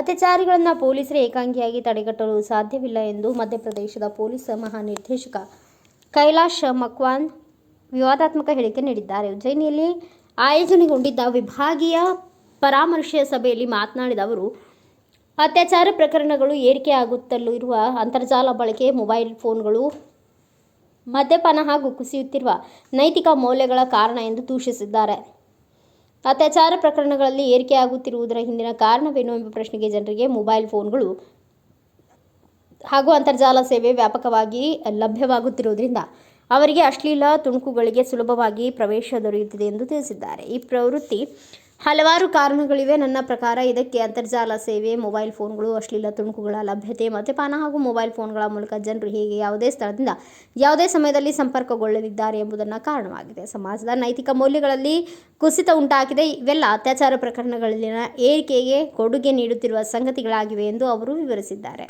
ಅತ್ಯಾಚಾರಿಗಳನ್ನು ಪೊಲೀಸರೇ ಏಕಾಂಗಿಯಾಗಿ ತಡೆಗಟ್ಟಲು ಸಾಧ್ಯವಿಲ್ಲ ಎಂದು ಮಧ್ಯಪ್ರದೇಶದ ಪೊಲೀಸ್ ಮಹಾನಿರ್ದೇಶಕ ಕೈಲಾಶ್ ಮಕ್ವಾನ್ ವಿವಾದಾತ್ಮಕ ಹೇಳಿಕೆ ನೀಡಿದ್ದಾರೆ. ಉಜ್ಜಯಿನಿಯಲ್ಲಿ ಆಯೋಜನೆಗೊಂಡಿದ್ದ ವಿಭಾಗೀಯ ಪರಾಮರ್ಶೆ ಸಭೆಯಲ್ಲಿ ಮಾತನಾಡಿದ ಅವರು, ಅತ್ಯಾಚಾರ ಪ್ರಕರಣಗಳು ಏರಿಕೆಯಾಗುತ್ತಲೂ ಇರುವ ಅಂತರ್ಜಾಲ ಬಳಕೆ, ಮೊಬೈಲ್ ಫೋನ್ಗಳು ಮದ್ಯಪಾನ ಹಾಗೂ ಕುಸಿಯುತ್ತಿರುವ ನೈತಿಕ ಮೌಲ್ಯಗಳ ಕಾರಣ ಎಂದು ದೂಷಿಸಿದ್ದಾರೆ. ಅತ್ಯಾಚಾರ ಪ್ರಕರಣಗಳಲ್ಲಿ ಏರಿಕೆಯಾಗುತ್ತಿರುವುದರ ಹಿಂದಿನ ಕಾರಣವೇನು ಎಂಬ ಪ್ರಶ್ನೆಗೆ ಜನರಿಗೆ ಮೊಬೈಲ್ ಫೋನ್ಗಳು ಹಾಗೂ ಅಂತರ್ಜಾಲ ಸೇವೆ ವ್ಯಾಪಕವಾಗಿ ಲಭ್ಯವಾಗುತ್ತಿರುವುದರಿಂದ ಅವರಿಗೆ ಅಶ್ಲೀಲ ತುಣುಕುಗಳಿಗೆ ಸುಲಭವಾಗಿ ಪ್ರವೇಶ ದೊರೆಯುತ್ತಿದೆ ಎಂದು ತಿಳಿಸಿದ್ದಾರೆ. ಈ ಪ್ರವೃತ್ತಿ ಹಲವಾರು ಕಾರಣಗಳಿವೆ. ನನ್ನ ಪ್ರಕಾರ ಇದಕ್ಕೆ ಅಂತರ್ಜಾಲ ಸೇವೆ, ಮೊಬೈಲ್ ಫೋನ್ಗಳು, ಅಶ್ಲೀಲ ತುಣುಕುಗಳ ಲಭ್ಯತೆ, ಮದ್ಯಪಾನ ಹಾಗೂ ಮೊಬೈಲ್ ಫೋನ್ಗಳ ಮೂಲಕ ಜನರು ಹೇಗೆ ಯಾವುದೇ ಸ್ಥಳದಿಂದ ಯಾವುದೇ ಸಮಯದಲ್ಲಿ ಸಂಪರ್ಕಗೊಳ್ಳಲಿದ್ದಾರೆ ಎಂಬುದನ್ನು ಕಾರಣವಾಗಿದೆ. ಸಮಾಜದ ನೈತಿಕ ಮೌಲ್ಯಗಳಲ್ಲಿ ಕುಸಿತ ಉಂಟಾಗಿದೆ. ಇವೆಲ್ಲ ಅತ್ಯಾಚಾರ ಪ್ರಕರಣಗಳಲ್ಲಿನ ಏರಿಕೆಗೆ ಕೊಡುಗೆ ನೀಡುತ್ತಿರುವ ಸಂಗತಿಗಳಾಗಿವೆ ಎಂದು ಅವರು ವಿವರಿಸಿದ್ದಾರೆ.